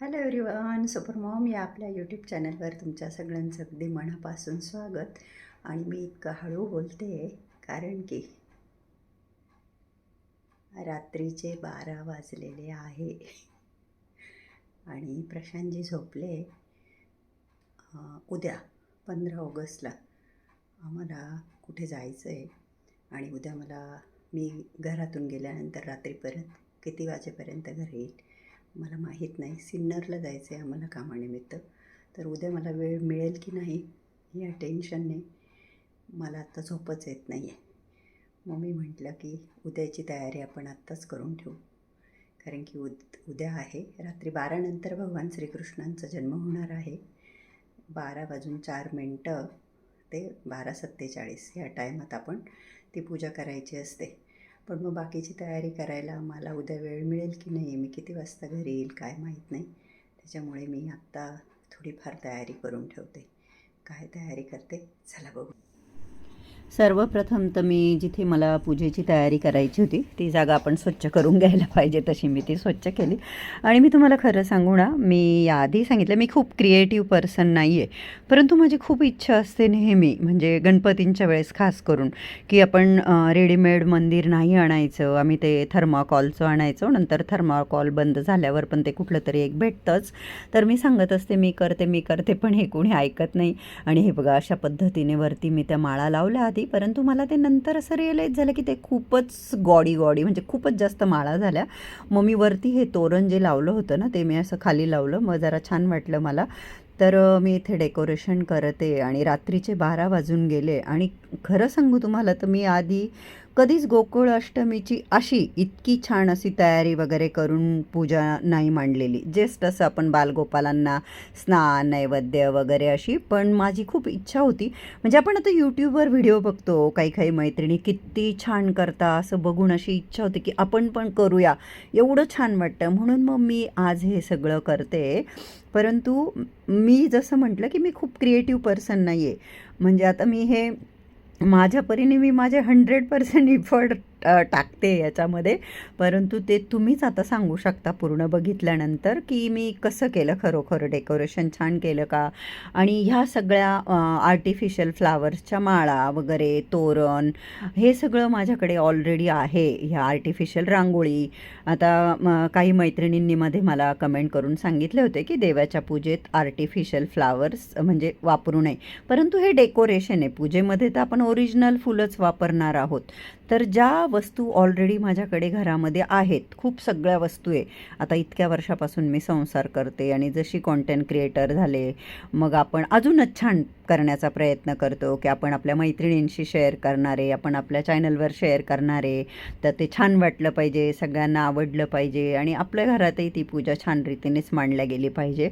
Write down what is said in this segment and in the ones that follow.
Hello everyone super mom या आपल्या YouTube चॅनलवर तुमच्या सगळ्यांचं अगदी मनापासून स्वागत. आणि मी इतकं हळू बोलते कारण की रात्रीचे बारा वाजलेले आहे. आणि प्रशांतजी झोपले. उद्या पंधरा ऑगस्टला आम्हाला कुठे जायचं आहे आणि उद्या मला मी घरातून गेल्यानंतर रात्रीपर्यंत किती वाजेपर्यंत घरी येईल? मला माहीत नाही. सिन्नरला जायचं आहे आम्हाला कामानिमित्त. तर उद्या मला वेळ मिळेल की नाही या टेन्शनने मला आत्ता झोपच येत नाही आहे मग मी म्हटलं की उद्याची तयारी आपण आत्ताच करून ठेवू. कारण की उद उद्या आहे. रात्री बारानंतर भगवान श्रीकृष्णांचा जन्म होणार आहे. बारा वाजून चार मिनटं ते बारा सत्तेचाळीस या टायमात आपण ती पूजा करायची असते. पण मग बाकीची तयारी करायला मला उद्या वेळ मिळेल की नाही? मी किती वाजता घरी येईल काय माहीत नाही. त्याच्यामुळे मी आत्ता थोडीफार तयारी करून ठेवते. काय तयारी करते? चला बघू. सर्वप्रथम तर मी जिथे मला पूजेची तयारी करायची होती ती जागा आपण स्वच्छ करून घ्यायला पाहिजे तशी मी ती स्वच्छ केली. आणि मी तुम्हाला खरं सांगू ना मी याआधी सांगितलं मी खूप क्रिएटिव्ह पर्सन नाही आहे परंतु माझी खूप इच्छा असते नेहमी म्हणजे गणपतींच्या वेळेस खास करून की आपण रेडीमेड मंदिर नाही आणायचं आम्ही ते थर्माकॉलचं आणायचो नंतर थर्माकॉल बंद झाल्यावर पण ते कुठलं तरी एक भेटतंच. तर मी सांगत असते मी करते मी करते पण हे कोणी ऐकत नाही. आणि हे बघा अशा पद्धतीने वरती मी त्या माळा लावल्या होती परंतु मला ते नंतर असं रिअलाईज झालं की ते खूपच गॉडी गॉडी म्हणजे खूपच जास्त माळा झाल्या. मग मी वरती हे तोरण जे लावलं होतं ना ते मी असं खाली लावलं. मग जरा छान वाटलं मला. तर मी इथे डेकोरेशन करते आणि रात्रीचे बारा वाजून गेले. आणि खरं सांगू तुम्हाला तर मी आधी कधीच गोकुळ अष्टमीची अशी इतकी छान अशी तयारी वगैरे करून पूजा नाही मांडलेली. जस्ट असं आपण बालगोपालांना स्नान नैवेद्य वगैरे अशी. पण माझी खूप इच्छा होती. म्हणजे आपण आता यूट्यूबवर व्हिडिओ बघतो काही काही मैत्रिणी किती छान करता असं बघून अशी इच्छा होती की आपण पण करूया. एवढं छान वाटतं. म्हणून मग मी आज हे सगळं करते. परंतु मी जसं म्हटलं की मी खूप क्रिएटिव्ह पर्सन नाही आहे म्हणजे आता मी हे माझ्या परीने मी माझे हंड्रेड पर्सेंट इफर्ट टाकते याच्यामध्ये. परंतु ते तुम्हीच आता सांगू शकता पूर्ण बघितल्यानंतर की मी कसं केलं खरोखर डेकोरेशन छान केलं का? आणि ह्या सगळ्या आर्टिफिशियल फ्लावर्सच्या माळा वगैरे तोरण हे सगळं माझ्याकडे ऑलरेडी आहे ह्या आर्टिफिशियल रांगोळी. आता काही मैत्रिणींनी मध्ये मला कमेंट करून सांगितले होते की देवाच्या पूजेत आर्टिफिशियल फ्लावर्स म्हणजे वापरू नये. परंतु हे डेकोरेशन आहे. पूजेमध्ये तर आपण ओरिजिनल फुलंच वापरणार आहोत. तर ज्या वस्तू ऑलरेडी माझ्याकडे घरामध्ये आहेत खूप सगळ्या वस्तू आहे. आता इतक्या वर्षापासून मी संसार करते आणि जशी कॉन्टेंट क्रिएटर झाले मग आपण अजूनच छान करण्याचा प्रयत्न करतो की आपण आपल्या मैत्रिणींशी शेअर करणारे आपण आपल्या चॅनलवर शेअर करणारे तर ते छान वाटलं पाहिजे सगळ्यांना आवडलं पाहिजे आणि आपल्या घरातही ती पूजा छान रीतीनेच मांडल्या गेली पाहिजे.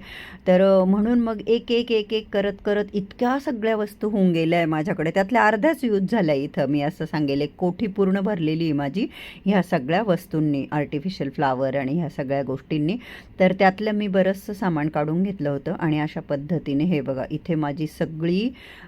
तर म्हणून मग एक एक एक एक करत करत इतक्या सगळ्या वस्तू होऊन गेल्या आहे माझ्याकडे. त्यातल्या अर्ध्याच यूज झाल्या इथं. मी असं सांगेल एक कोठी पूर्ण भरलेली आहे माझी ह्या सगळ्या वस्तूंनी आर्टिफिशियल फ्लावर आणि ह्या सगळ्या गोष्टींनी. तर त्यातलं मी बरंचसं सामान काढून घेतलं होतं आणि अशा पद्धतीने हे बघा इथे माझी सगळी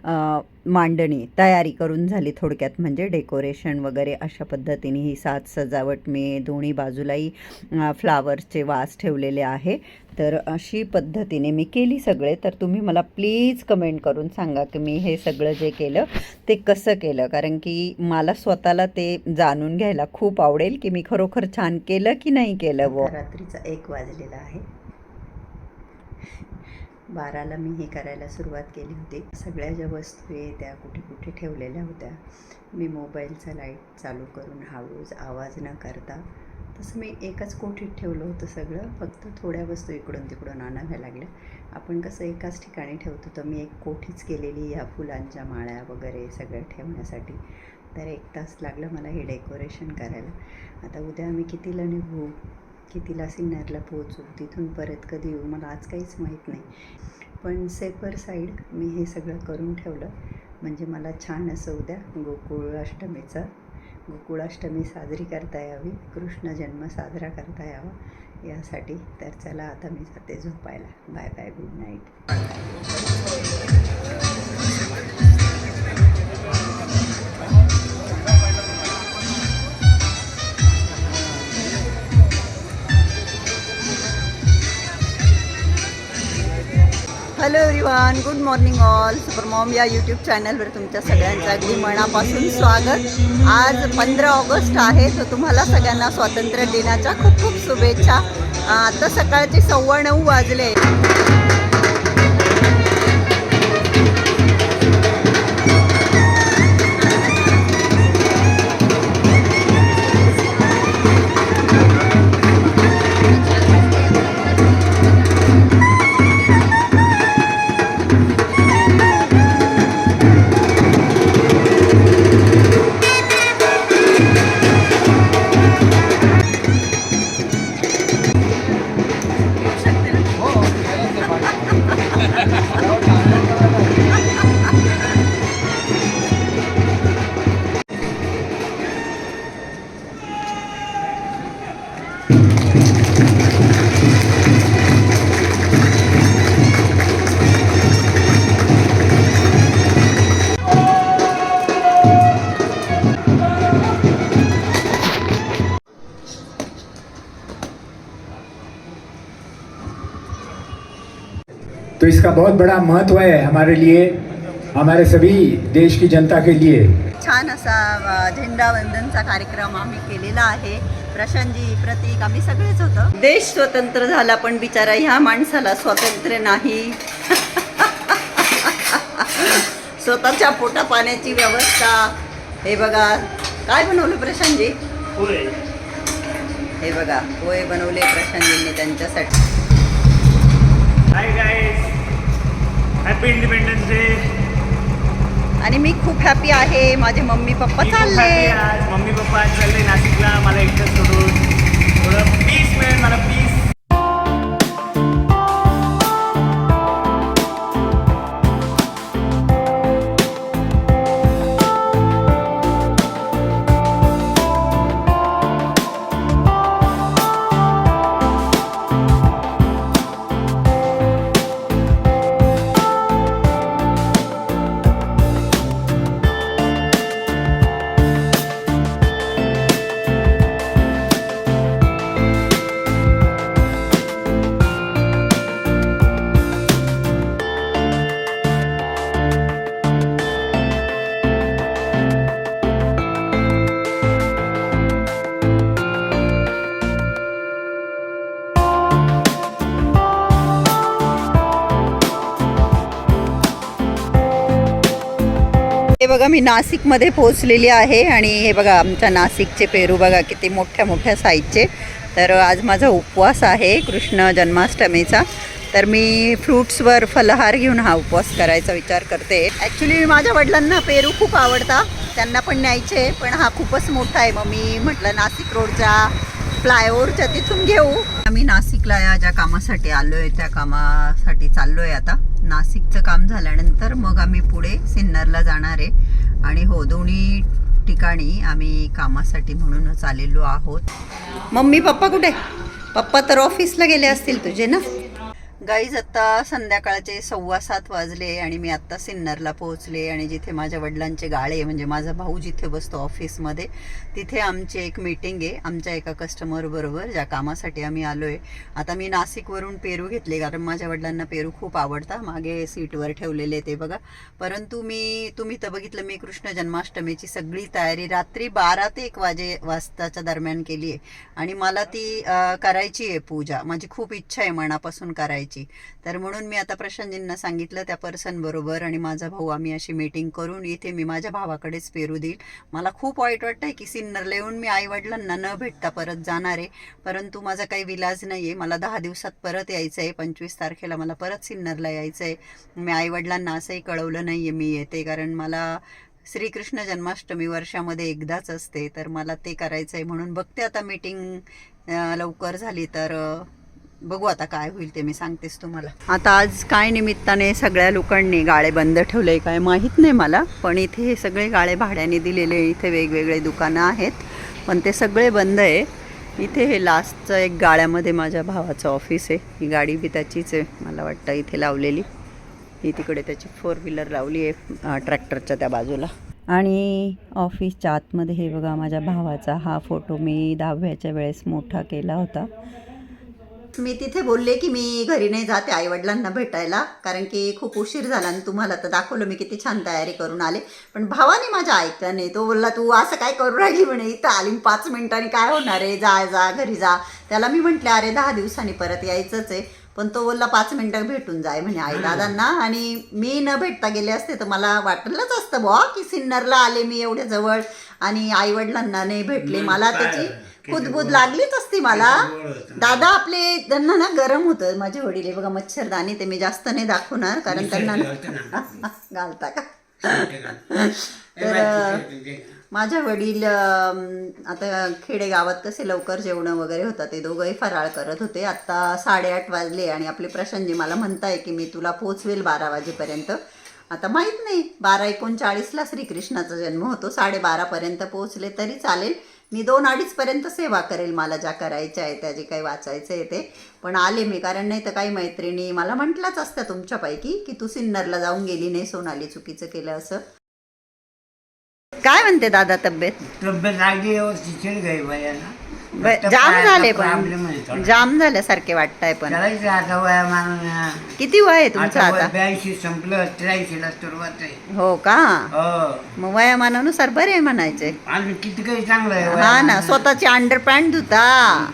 अ, मांडणी तयारी करून झाली थोडक्यात. म्हणजे डेकोरेशन वगैरे अशा पद्धतीने ही साज सजावट मी दोन्ही बाजूलाही फ्लावर्सचे वास ठेवलेले आहे. तर अशी पद्धतीने मी केली सगळे. तर तुम्ही मला प्लीज कमेंट करून सांगा की मी हे सगळं जे केलं ते कसं केलं? कारण की मला स्वतःला ते जाणून घ्यायला खूप आवडेल की मी खरोखर छान केलं की नाही केलं व रात्रीचा एक वाजलेला आहे. बाराला मी हे करायला सुरुवात केली होती. सगळ्या ज्या वस्तू आहे त्या कुठे कुठे ठेवलेल्या होत्या. मी मोबाईलचा लाइट चालू करून हळूच आवाज न करता तसं मी एकाच कोठीत ठेवलं होतं सगळं. फक्त थोड्या वस्तू इकडून तिकडून आणाव्या लागल्या. आपण कसं एकाच ठिकाणी ठेवतो तर मी एक कोठीच केलेली ह्या फुलांच्या माळ्या वगैरे सगळं ठेवण्यासाठी. तर एक तास लागलं मला हे डेकोरेशन करायला. आता उद्या आम्ही कितीला निघू? की तिला सिन्नरला पोहोचू तिथून परत कधी येऊ मला आज काहीच माहीत नाही. पण सेपर साईड मी हे सगळं करून ठेवलं. म्हणजे मला छान असं उद्या गोकुळाष्टमीचा गोकुळाष्टमी साजरी करता यावी कृष्ण जन्म साजरा करता यावा यासाठी तर चला आता मी जाते झोपायला. Bye bye good night. Hello everyone good morning all super mom या यूट्यूब चॅनलवर तुमच्या सगळ्यांचं अगदी मनापासून स्वागत. आज पंधरा ऑगस्ट आहे तर तुम्हाला सगळ्यांना स्वातंत्र्य दिनाच्या खूप खूप शुभेच्छा. आता सकाळचे सव्वा नऊ वाजले. इसका बहुत बड़ा महत्त्व है हमारे लिए हमारे सभी देश की जनता के लिए। छान असा झेंडा वंदनचा कार्यक्रम आम्ही केलेला आहे. प्रशांतजी प्रतीक आम्ही सगळेच होतो. देश स्वतंत्र झाला पण बिचारा ह्या माणसाला स्वातंत्र्य नाही. स्वतःच्या पोटा पाण्याची व्यवस्था. हे बघा काय बनवलं प्रशांतजी? हे बघा पोहे बनवले प्रशांतजींनी त्यांच्यासाठी. हॅपी इंडिपेंडन्स डे आणि मी खूप हॅपी आहे. माझे मम्मी पप्पा चालले. आज मम्मी पप्पा चालले नाशिकला. मला एकटं सोडून. थोडं पीस मिळेल मला पीस बघा मी नाशिकमध्ये पोहोचलेली आहे आणि हे बघा आमच्या नाशिकचे पेरू बघा किती मोठ्या मोठ्या साईजचे. तर आज माझा उपवास आहे कृष्ण जन्माष्टमीचा. तर मी फ्रूट्सवर फलहार घेऊन हा उपवास करायचा विचार करते. ॲक्च्युली माझ्या वडिलांना पेरू खूप आवडता त्यांना पण न्यायचे पण हा खूपच मोठा आहे. मग मी म्हटलं नाशिक रोडच्या फ्लायओव्हरच्या तिथून घेऊ. आम्ही नाशिकला या ज्या कामासाठी आलो आहे त्या कामासाठी चाललो आहे आता. नाशिकचं काम झाल्यानंतर मग आम्ही पुढे सिन्नरला जाणार आहे. आणि हो दोन्ही ठिकाणी आम्ही कामासाठी म्हणूनच आलेलो आहोत. मम्मी पप्पा कुठे? पप्पा तर ऑफिसला गेले असतील तुझे ना? गाईज आत्ता संध्याकाळचे सव्वा सात वाजले आणि मी आत्ता सिन्नरला पोहोचले आणि जिथे माझ्या वडिलांचे गाळे म्हणजे माझा भाऊ जिथे बसतो ऑफिसमध्ये तिथे आमची एक मीटिंग आहे आमच्या एका कस्टमरबरोबर ज्या कामासाठी आम्ही आलो आहे आता मी नाशिकवरून पेरू घेतले कारण माझ्या वडिलांना पेरू खूप आवडता मागे सीटवर ठेवलेले ते बघा. परंतु मी तुम्ही तर बघितलं मी कृष्ण जन्माष्टमीची सगळी तयारी रात्री बारा ते एक वाजे वाजताच्या दरम्यान केली आहे. आणि मला ती करायची आहे पूजा. माझी खूप इच्छा आहे मनापासून करायची. तर म्हणून मी आता प्रशांतजींना सांगितलं त्या पर्सन बरोबर आणि माझा भाऊ आम्ही अशी मीटिंग करून इथे मी माझ्या भावाकडेच पेरू देईल. मला खूप वाईट वाटतंय की सिन्नरला येऊन मी आई वडिलांना न भेटता परत जाणार आहे. परंतु माझा काही विलाज नाही आहे मला दहा दिवसात परत यायचं आहे पंचवीस तारखेला मला परत सिन्नरला यायचं आहे मी आई वडिलांना असंही कळवलं नाही आहे मी येते कारण मला श्रीकृष्ण जन्माष्टमी वर्षामध्ये एकदाच असते. तर मला ते करायचं आहे म्हणून बघते आता मीटिंग लवकर झाली तर बघू आता काय होईल ते मी सांगतेस तुम्हाला. आता आज काय निमित्ताने सगळ्या लोकांनी गाळे बंद ठेवले काय माहीत नाही मला पण इथे हे सगळे गाळे भाड्याने दिलेले इथे वेगवेगळे दुकानं आहेत पण ते सगळे बंद आहे. इथे हे लास्टचं एक गाळ्यामध्ये माझ्या भावाचं ऑफिस आहे. ही गाडी बी त्याचीच आहे मला वाटतं इथे लावलेली. ही तिकडे त्याची फोर व्हीलर लावली आहे ट्रॅक्टरच्या त्या बाजूला. आणि ऑफिसच्या आतमध्ये हे बघा माझ्या भावाचा हा फोटो मी दहाव्याच्या वेळेस मोठा केला होता. मी तिथे बोलले की मी घरी नाही जाते आईवडिलांना भेटायला कारण की खूप उशीर झाला आणि तुम्हाला तर दाखवलं मी किती छान तयारी करून आले. पण भावाने माझ्या ऐकलं नाही तो बोलला तू असं काय करू राहिली म्हणे? इथं आली पाच मिनिटांनी काय होणार आहे? जा जा घरी जा. त्याला मी म्हटले अरे दहा दिवसांनी परत यायचंच आहे. पण तो बोलला पाच मिनिटं भेटून जाय म्हणे आई दादांना. आणि मी न भेटता गेले असते तर मला वाटलंच असतं बुवा की सिन्नरला आले मी एवढ्या जवळ आणि आईवडिलांना नाही भेटले. मला त्याची खुदबुद लागलीच असती मला. दादा आपले त्यांना ना गरम होतं. माझे वडील हे बघा मच्छरदाणी ते मी जास्त नाही दाखवणार कारण त्यांना घालता का? तर माझ्या वडील आता खेडेगावात कसे लवकर जेवणं वगैरे होतात ते दोघंही फराळ करत होते. आत्ता साडेआठ वाजले आणि आपले प्रशांतजी मला म्हणताय की मी तुला पोचवेल बारा वाजेपर्यंत. आता माहीत नाही बारा एकोणचाळीसला श्रीकृष्णाचा जन्म होतो. साडेबारापर्यंत पोहोचले तरी चालेल. मी दोन अडीचपर्यंत सेवा करेल मला ज्या करायच्या आहे त्या जे काही वाचायचं आहे ते. पण आले मी कारण नाही तर काही मैत्रिणी मला म्हटल्याच असत्या तुमच्यापैकी की तू सिन्नरला जाऊन गेली नाही सोनाली चुकीचं केलं असं. काय म्हणते दादा तब्येत? तब्येत आगी व्यवस्थित गई भैयाला ब- जाम झाले प्रॉब्लेम आहे पण थोडा. जाम झाल्यासारखे वाटताय पण. करायचं आता वया मानून किती वय आहे तुमचं आता ब्याऐंशी संपलं त्र्याऐंशीला सुरुवात आहे. हो का? हो. मग वयामानानुसार बरे आहे म्हणायचे. अजून किती काही चांगलं आहे हा ना वयामानानं. स्वतःची अंडर पॅन्ट धुता.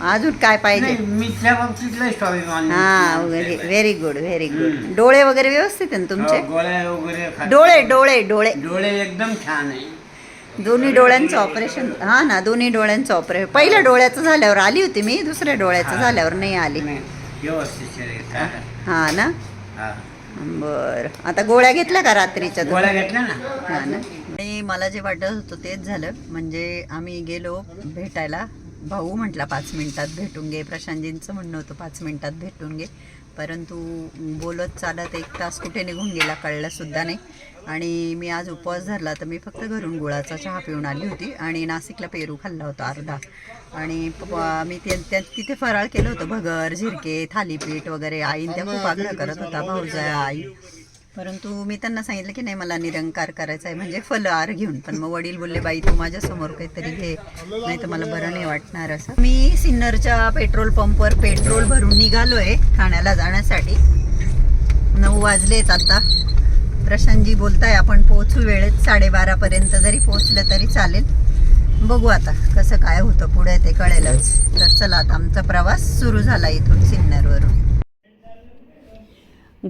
अजून काय पाहिजे? नाही, मी त्या बाबतीत लय स्वाभिमान हा व्हेरी गुड व्हेरी गुड डोळे वगैरे व्यवस्थित आहे ना तुमचे? हो, गोळ्या वगैरे खात- डोळे डोळे डोळे. डोळे एकदम छान आहे. दोन्ही डोळ्यांचं ऑपरेशन हा ना दोन्ही डोळ्यांचं ऑपरेशन पहिल्या डोळ्याचं झाल्यावर आली होती मी दुसऱ्या डोळ्याचं. झाल्यावर नाही आली. हा ना. बर. आता गोळ्या घेतल्या का रात्रीच्या? गोळ्या घेतल्या ना? हा ना. आणि मला जे वाटत होतं तेच झालं. म्हणजे आम्ही गेलो भेटायला. भाऊ म्हटला पाच मिनिटात भेटून घे. प्रशांतजींचं म्हणणं होतं पाच मिनिटात भेटून घे. परंतु बोलत चालत एक तास कुठे निघून गेला कळलं सुद्धा नाही. आणि मी आज उपवास धरला तर मी फक्त घरून गुळाचा चहा पिऊन आली होती आणि नाशिकला पेरू खाल्ला होता अर्धा. आणि मी त्या- तिथे फराळ केलं होतं भगर झिरके थालीपीठ वगैरे. आईन त्या खूप आग्रह करत होता भाऊजा आई परंतु मी त्यांना सांगितलं की नाही मला निरंकार करायचा आहे म्हणजे फलहार घेऊन. पण मग वडील बोलले बाई तू माझ्यासमोर काहीतरी घे नाही तर मला बरं नाही वाटणार असं. मी सिन्नरच्या पेट्रोल पंपवर पेट्रोल भरून निघालो आहे ठाण्याला जाण्यासाठी. नऊ वाजलेत आता. प्रशांतजी बोलताय आपण पोहोचू वेळेत साडेबारापर्यंत जरी पोहोचलं तरी चालेल. बघू आता कसं काय होतं पुढे ते कळेलच. तर चला आता आमचा प्रवास सुरू झाला इथून सिन्नरवरून.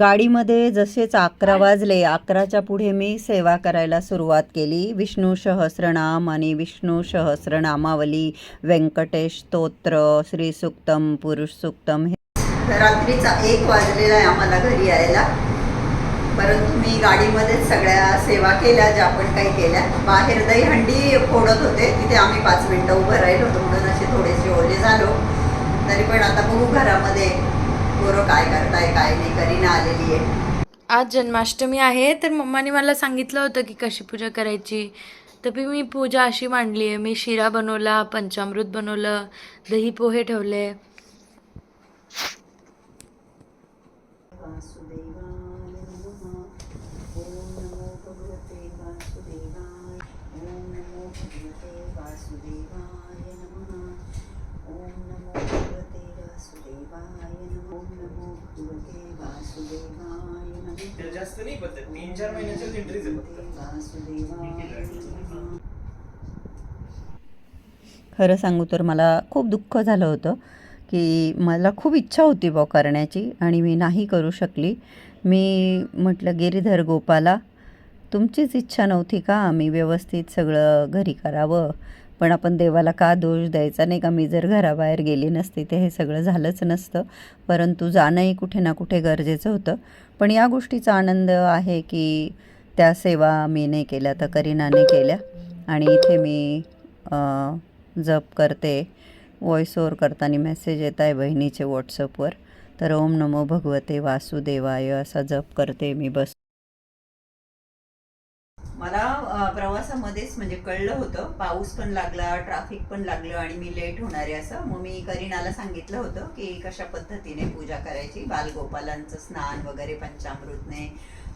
गाडीमध्ये जसेच अकरा वाजले अकराच्या पुढे मी सेवा करायला सुरुवात केली. विष्णू सहस्रनाम आणि विष्णू सहस्रनामावली व्यंकटेश स्तोत्र श्री सुक्तम पुरुष सुक्तम हे रात्रीचा एक वाजलेला आहे आम्हाला घरी यायला. परंतु मी गाडीमध्येच सगळ्या सेवा केल्या ज्या आपण काही केल्या. बाहेर दही हंडी फोडत होते. तिथे आम्ही पाच मिनटं उभं राहिलो. होतो म्हणून असे थोडेसे ओले झालो. तरी पण आता बघू घरामध्ये पोरं काय करताय काय नाही करीना आलेली आहे. आज जन्माष्टमी आहे तर मम्माने मला सांगितलं होतं की कशी पूजा करायची. तर मी पूजा अशी मांडली आहे. मी शिरा बनवला पंचामृत बनवलं दही पोहे ठेवले. पद्धत तीन चार महिन्याच्याच एंट्रीज खरं सांगू तर मला खूप दुःख झालं होतं की मला खूप इच्छा होती बॉ करण्याची आणि मी नाही करू शकली. मी म्हटलं गिरीधर गोपाला तुमचीच इच्छा नव्हती का? मी व्यवस्थित सगळं घरी करावं. पण आपण देवाला का दोष द्यायचा? नाही का मी जर घराबाहेर गेली नसती ते हे सगळं झालंच नसतं. परंतु जाणंही कुठे ना कुठे गरजेचं होतं. पण या गोष्टीचा आनंद आहे की त्या सेवा मी नाही केल्या तर करीनाने केल्या. आणि इथे मी जप करते व्हॉइस ओवर करताना मेसेज येत आहे बहिणीचे व्हॉट्सअपवर तर ओम नमो भगवते वासुदेवाय असा जप करते मी बस मला प्रवासामध्येच म्हणजे कळलं होतं. पाऊस पण लागला ट्रॅफिक पण लागलं आणि मी लेट होणार आहे असं. मग मी करीनाला सांगितलं होतं की कशा पद्धतीने पूजा करायची. बालगोपालांचं स्नान वगैरे पंचामृतने.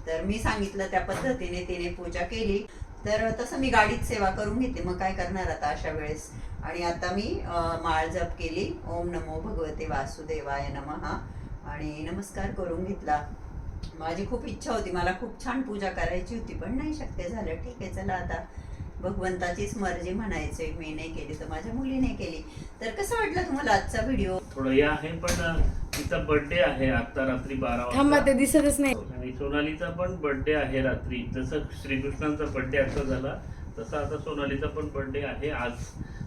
तर मी सांगितलं त्या पद्धतीने तिने पूजा केली. तर तसं मी गाडीत सेवा करून घेते. मग काय करणार आता अशा वेळेस? आणि आता मी माळ जप केली. ओम नमो भगवते वासुदेवाय नमः. आणि नमस्कार करून घेतला. माझी खूप इच्छा होती मला खूप छान पूजा करायची होती पण नाही शक्य झालं. ठीक आहे चला आता भगवंताचीच मर्जी म्हणायचे मी नाही केली तर माझ्या मुलीने केली. तर कसं वाटलं तुम्हाला आजचा व्हिडिओ थोडं हे आहे पण तिचा बर्थडे आहे आता रात्री बारा थांबा ते वाजता दिसतच नाही. आणि सोनालीचा पण बर्थडे आहे रात्री. जसं श्रीकृष्णांचा बर्थडे आता झाला तसा आता सोनालीचा पण बर्थडे आहे आज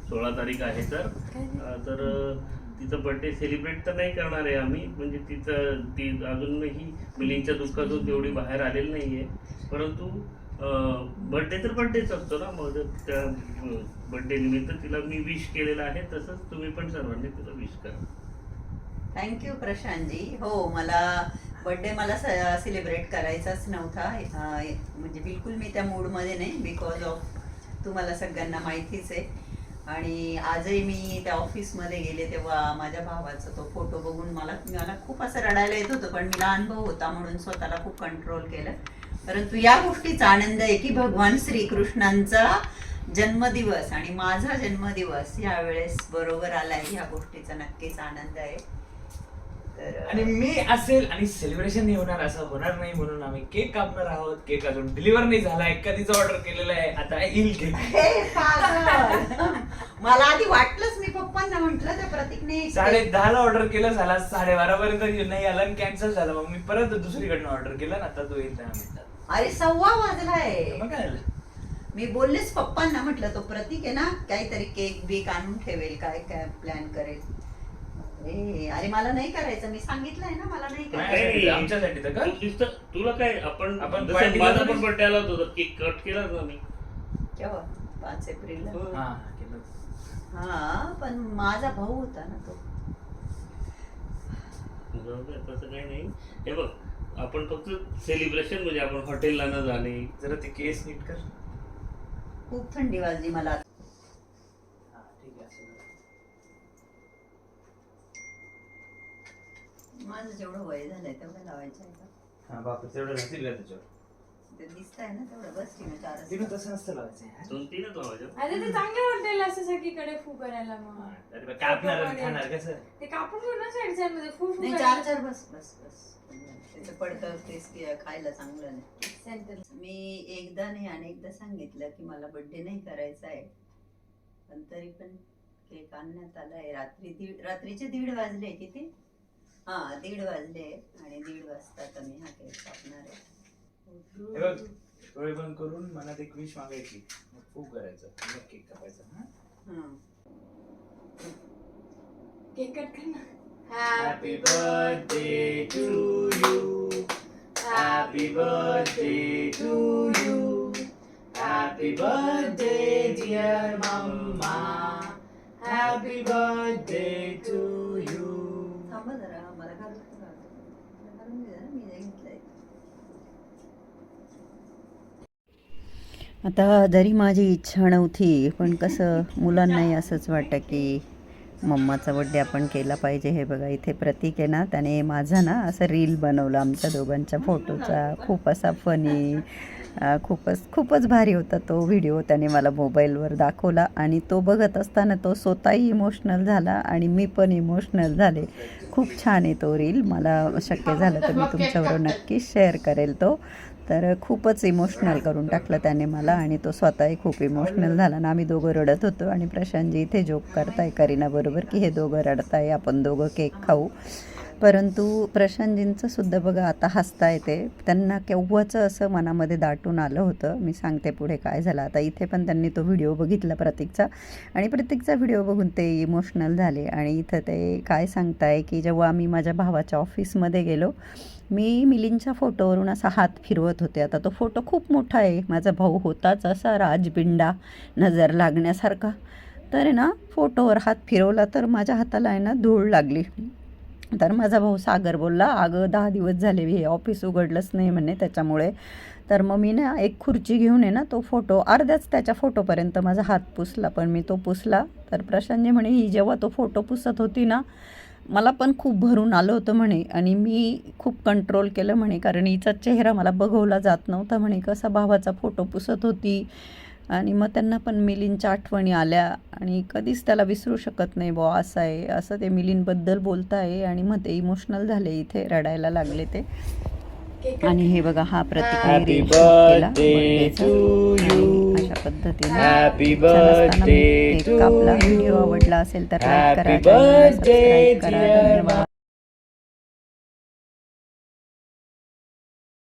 सोळा तारीख आहे तर. अं, तर अं, तिचा बर्थडे सेलिब्रेट तर नाही करणार आहे आम्ही. म्हणजे तिचं ती अजूनही मिलींच्या दुःखातून तेवढी बाहेर आलेली आहे परंतु बर्थडे तर बर्थडेच असतो ना. मग त्या बर्थडे निमित्त तिला मी विश केलेलं आहे तसंच तुम्ही पण सर्वांनी तिला विश करा. थँक्यू प्रशांतजी. हो मला बर्थडे मला सेलिब्रेट करायचाच नव्हता. म्हणजे बिलकुल मी त्या मूडमध्ये नाही बिकॉज ऑफ तुम्हाला सगळ्यांना माहितीच आहे. आणि आजही मी त्या ऑफिसमध्ये गेले तेव्हा माझ्या भावाचा तो फोटो बघून मला मला खूप असं रडायला येत होतं पण मी लहान भाऊ होता म्हणून स्वतःला खूप कंट्रोल केलं. परंतु या गोष्टीचा आनंद आहे की भगवान श्रीकृष्णांचा जन्मदिवस आणि माझा जन्मदिवस यावेळेस बरोबर आलाय ह्या गोष्टीचा नक्कीच आनंद आहे. आणि मी असेल आणि सेलिब्रेशन नाही होणार असं होणार नाही म्हणून आम्ही केक कापणार आहोत. केक अजून डिलिव्हर नाही झालाय कधीच ऑर्डर केलेला आहे. आता येईल केक हे पागल. मला आधी वाटलंच मी पप्पांना म्हंटल त्या प्रतीकने साडे दहाला ऑर्डर केलं झाला साडेबारा पर्यंत नाही आला आणि कॅन्सल झाला. मग मी परत दुसरीकडनं ऑर्डर केलं आणि आता तो येईल दहा मिनिटात अरे सव्वा वाजलाय. मग काय झालं? मी बोललेच पप्पांना म्हटलं तो प्रतीक आहे ना काहीतरी केक बीक आणून ठेवेल काय काय प्लॅन करेल. ए, अरे मला नाही करायचं मी सांगितलंय ना मला नाही करायचं. नाही, आमच्यासाठी तर का? तुला काय आपण आपण जसं party माझा करतो पण? बर्थडे आला होता केक कट केला ना मी. केव्हा? पाच एप्रिलला. हा, केलं. हा पण माझा भाऊ होता ना तो. जाऊ दे, तसं काही नाही. हे बघ आपण फक्त सेलिब्रेशन म्हणजे आपण हॉटेलला न जाणे. जरा ते केस नीट कर. खूप थंडी वाजली मला हा, ठीक आहे, असं कर. माझं जेवढं वय झालंय तेवढं लावायचं आहे का? हा बापरे तेवढं राहतील का त्याच्यावर? ते दिसतंय ना तेवढं बस तसं लावायचं यार. दोन तीनच लावायचे. अरे ते चांगलं वाटेल असं सगळीकडे फू करायला मग. हा, कापणार आणि खाणार कसं? ते कापून घेऊ ना साईड साईडमध्ये फू फू नाही चार चार बस बस बस. त्याचं पडतं क्रिस्पी खायला चांगलं नाही. सेंटर मी एकदा नाही अनेकदा सांगितलं की मला बर्थडे नाही करायचा आहे. पण तरी पण केक आणण्यात आलाय. रात्री दीड रात्रीचे दीड वाजले किती? हा दीड वाजले आणि दीड वाजता तुम्ही हा केक कापणार डोळे बंद करून मनात एक मागायची. खूप करायचं. केक कापायचा हा? केक कट कर ना. To you happy birthday to you happy birthday dear mumma happy birthday to you थांबा जरा. आता जरी माझी इच्छा नव्हती पण कसं मुलांनाही असंच वाटतं की मम्माचा बड्डे आपण केला पाहिजे हे बघा. इथे प्रतीक आहे ना त्याने माझा ना असं रील बनवलं आमच्या दोघांच्या फोटोचा खूप असा फनी खूपच खूपच भारी होता तो व्हिडिओ त्याने मला मोबाईलवर दाखवला. आणि तो बघत असताना तो स्वतःही इमोशनल झाला आणि मी पण इमोशनल झाले. खूप छान आहे तो रील मला शक्य झालं तर मी तुमच्याबरोबर नक्कीच शेअर करेल तो. तर खूपच इमोशनल करून टाकलं त्याने मला आणि तो स्वतःही खूप इमोशनल झाला ना आम्ही दोघं रडत होतो आणि प्रशांतजी इथे जोक करताय करीनाबरोबर की हे दोघं रडताय आपण दोघं केक खाऊ. परंतु प्रशांतजींचं सुद्धा बघा आता हसता येते त्यांना केव्हाचं असं मनामध्ये दाटून आलं होतं मी सांगते पुढे काय झालं. आता इथे पण त्यांनी तो व्हिडिओ बघितला प्रतीकचा आणि प्रतीकचा व्हिडिओ बघून ते इमोशनल झाले. आणि इथं ते काय सांगताय की जेव्हा आम्ही माझ्या भावाच्या ऑफिसमध्ये गेलो मी मिलिंदच्या फोटोवरून असा हात फिरवत होते. आता तो फोटो खूप मोठा आहे. माझा भाऊ होताच असा राजबिंडा नजर लागण्यासारखा. तर ना फोटोवर हात फिरवला तर माझ्या हाताला आहे ना धूळ लागली. तर माझा भाऊ सागर बोलला अगं दहा दिवस झाले हे ऑफिस उघडलंच नाही म्हणे त्याच्यामुळे. तर मग मी ना एक खुर्ची घेऊन आहे ना तो फोटो अर्ध्याच त्याच्या फोटोपर्यंत माझा हात पुसला. पण मी तो पुसला. तर प्रशांतजी म्हणे ही जेव्हा तो फोटो पुसत होती ना मला पण खूप भरून आलं होतं म्हणे आणि मी खूप कंट्रोल केलं म्हणे कारण हिचा चेहरा मला बघवला जात नव्हता म्हणे कसा भावाचा फोटो पुसत होती. आणि मग त्यांना पण मिलिंच्या आठवणी आल्या आणि कधीच त्याला विसरू शकत नाही बुवा असं आहे असं ते मिलींबद्दल बोलताय. आणि मग ते इमोशनल झाले इथे रडायला लागले ते. आणि हे बघा हा प्रतिक्रिया अशा पद्धतीने मी केक कापला व्हिडिओ आवडला असेल तर लाईक करा सबस्क्राईब करा. धन्यवाद.